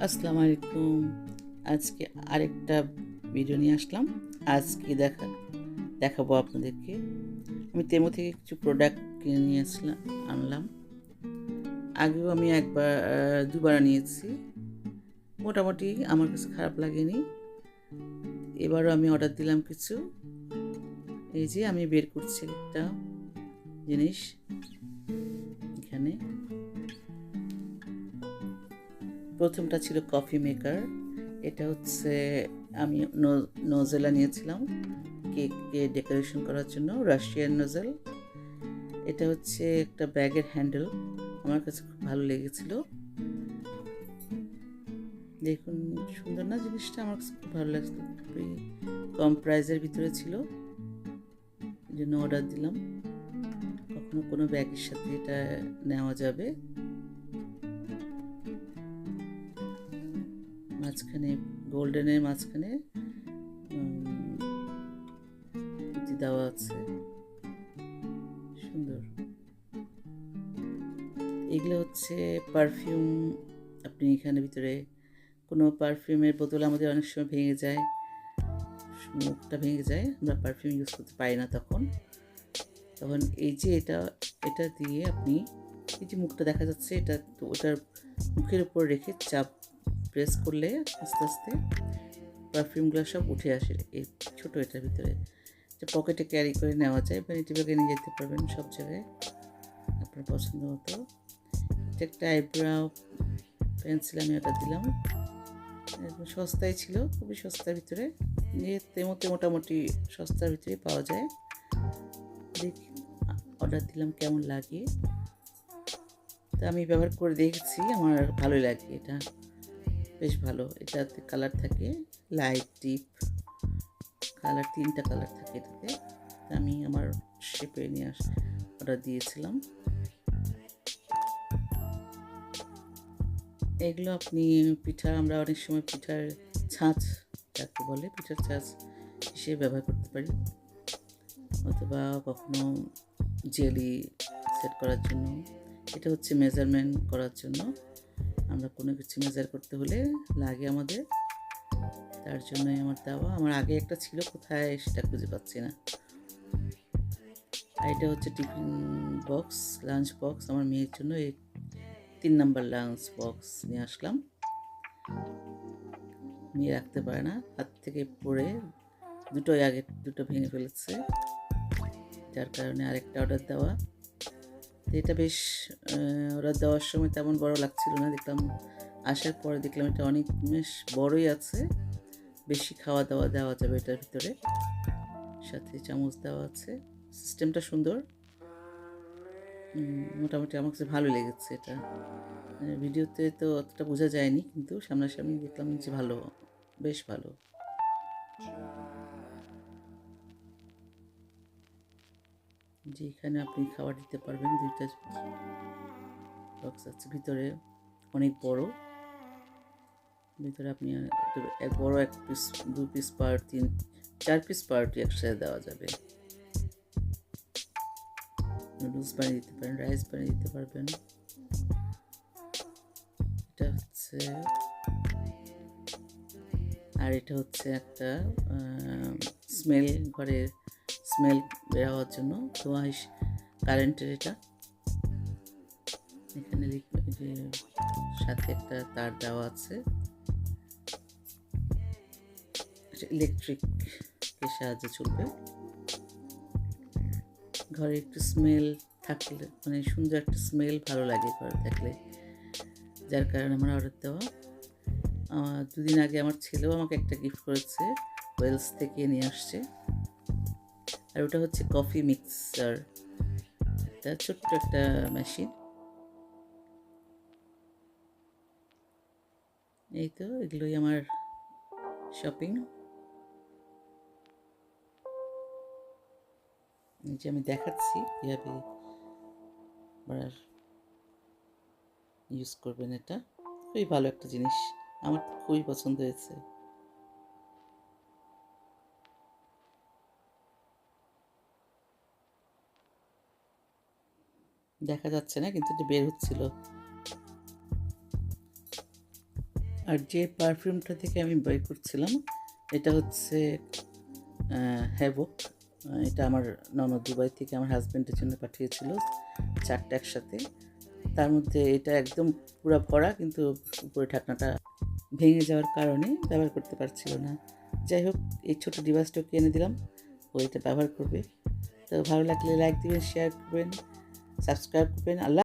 আসসালামু আলাইকুম। আজকে আরেকটা ভিডিও নিয়ে আসলাম। আজকে দেখা, দেখাবো আপনাদেরকে। আমি তেমো থেকে কিছু প্রোডাক্ট কিনে নিয়ে আসলাম, আনলাম। আগেও আমি একবার দুবার নিয়েছি মোটামুটি আমার কাছে খারাপ লাগেনি। এবারও আমি অর্ডার দিলাম কিছু। এই যে আমি বের করছি একটা জিনিস। এখানে। প্রথমটা ছিল কফি মেকার এটা হচ্ছে আমি নোজেলা নিয়েছিলাম কেককে ডেকোরেশন করার জন্য রাশিয়ান নোজেল এটা হচ্ছে একটা ব্যাগের হ্যান্ডেল আমার কাছে খুব ভালো লেগেছিল। দেখুন, সুন্দর না জিনিসটা? আমার কাছে খুব ভালো লাগছে, খুবই কম প্রাইজের ভিতরে ছিল। জন্য অর্ডার দিলাম। কখনো কোনো ব্যাগের সাথে এটা নেওয়া যাবে। মাঝখানে, গোল্ডেনের মাঝখানে দেওয়া আছে। সুন্দর। এগুলো হচ্ছে পারফিউম আপনি এখানে ভিতরে কোনো পারফিউমের বোতল আমাদের অনেক সময় ভেঙে যায়। মুখটা ভেঙে যায়। আমরা পারফিউম ইউজ করতে পারি না তখন। তখন এই যে এটা এটা দিয়ে আপনি, এই যে মুখটা দেখা যাচ্ছে, এটা ওটার মুখের উপর রেখে চাপ প্রেস করলে আস্তে আস্তে পারফিউমগুলো সব উঠে আসে। এই ছোটো এটার ভিতরে। যে পকেটে ক্যারি করে নেওয়া যায়। ভ্যানিটি ব্যাগে নিয়ে যেতে পারবেন সব জায়গায় আপনার পছন্দ মতো। এটা একটা আইব্রাও পেন্সিল আমি ওটা দিলাম। সস্তায় ছিল, খুবই সস্তার ভিতরে। নিয়ে তেমতে মোটামুটি সস্তার ভিতরে পাওয়া যায়। দেখি অর্ডার দিলাম কেমন লাগে। তা আমি ব্যবহার করে দেখেছি, আমার ভালোই লাগে এটা। বেশ ভালো। এটাতে কালার থাকে লাইট ডিপ কালার তিনটা কালার থাকে এটাতে। আমি আমার শেপে নিয়ে আস অর্ডার দিয়েছিলাম। এগুলো আপনি পিঠা, আমরা অনেক সময় পিঠার ছাঁচ, যাকে বলে, পিঠার ছাঁচ হিসেবে ব্যবহার করতে পারি। অথবা কখনো জেলি সেট করার জন্য। এটা হচ্ছে মেজারমেন্ট করার জন্য। আমরা কোনো কিছু মেজার করতে হলে লাগে আমাদের। তার জন্যই আমার দেওয়া। আমার আগে একটা ছিল, কোথায় সেটা খুঁজে পাচ্ছি না। আর এটা হচ্ছে টিফিন বক্স, লাঞ্চ বক্স। আমার মেয়ের জন্য এই তিন নাম্বার লাঞ্চ বক্স নিয়ে আসলাম। মেয়ে রাখতে পারে না। হাত থেকে পড়ে দুটোই আগে, দুটো ভেঙে ফেলেছে। যার কারণে আরেকটা অর্ডার দেওয়া। এটা বেশ ওরা দেওয়ার সময় তেমন বড় লাগছিল না, দেখলাম আসার পরে দেখলাম এটা অনেক, বেশ বড়ই আছে। বেশি খাওয়া দাওয়া দেওয়া যাবে এটার ভিতরে। সাথে চামচ দেওয়া আছে। সিস্টেমটা সুন্দর। মোটামুটি আমার কাছে ভালো লেগেছে এটা। মানে ভিডিওতে তো অতটা বোঝা যায়নি, কিন্তু সামনাসামনি দেখলাম যে ভালো, বেশ ভালো। যে এখানে আপনি খাবার দিতে পারবেন দুইটা বক্স আছে। ভিতরে অনেক বড়। ভিতরে আপনি এক বড় এক পিস দু পিস পার তিন, চার পিস পারটি একসাথে দেওয়া যাবে। নুডলস বানিয়ে দিতে পারেন রাইস বানিয়ে দিতে পারবেন। এটা হচ্ছে আর এটা হচ্ছে একটা স্মেল ঘরের স্মেল বের হওয়ার জন্য ধোঁয়া কারেন্টের এটা। এখানে যে সাথে একটা তার দেওয়া আছে। ইলেকট্রিকের সাহায্যে চলবে। ঘরে একটু স্মেল থাকলে মানে সুন্দর একটা স্মেল ভালো লাগে ঘরে থাকলে। যার কারণে আমার অর্ডার দেওয়া। দুদিন আগে আমার ছেলেও আমাকে একটা গিফট করেছে ওয়েলস থেকে নিয়ে আসছে। আর ওটা হচ্ছে কফি মিক্সার। একটা ছোট্ট একটা মেশিন এই তো, এগুলোই আমার শপিং যে আমি দেখাচ্ছি কীভাবে আপনার ইউজ করবেন এটা। খুবই ভালো একটা জিনিস। আমার খুবই পছন্দ হয়েছে। দেখা যাচ্ছে না, কিন্তু এটা বের হচ্ছিল। আর যে পারফিউমটা থেকে আমি বাই করছিলাম, এটা হচ্ছে হ্যাভক এটা আমার ননদ দুবাই থেকে আমার হাজব্যান্ডের জন্য পাঠিয়েছিল, চারটা একসাথে। তার মধ্যে এটা একদম পুরো ভরা, কিন্তু উপরে ঢাকনাটা ভেঙে যাওয়ার কারণে ব্যবহার করতে পারছিল না। যাই হোক, এই ছোটো ডিভাইসটাকে কিনে দিলাম, ও এটা ব্যবহার করবে। তো ভালো লাগলে লাইক দিবেন শেয়ার করবেন। সাবস্ক্রাইব করবেন আল্লাহ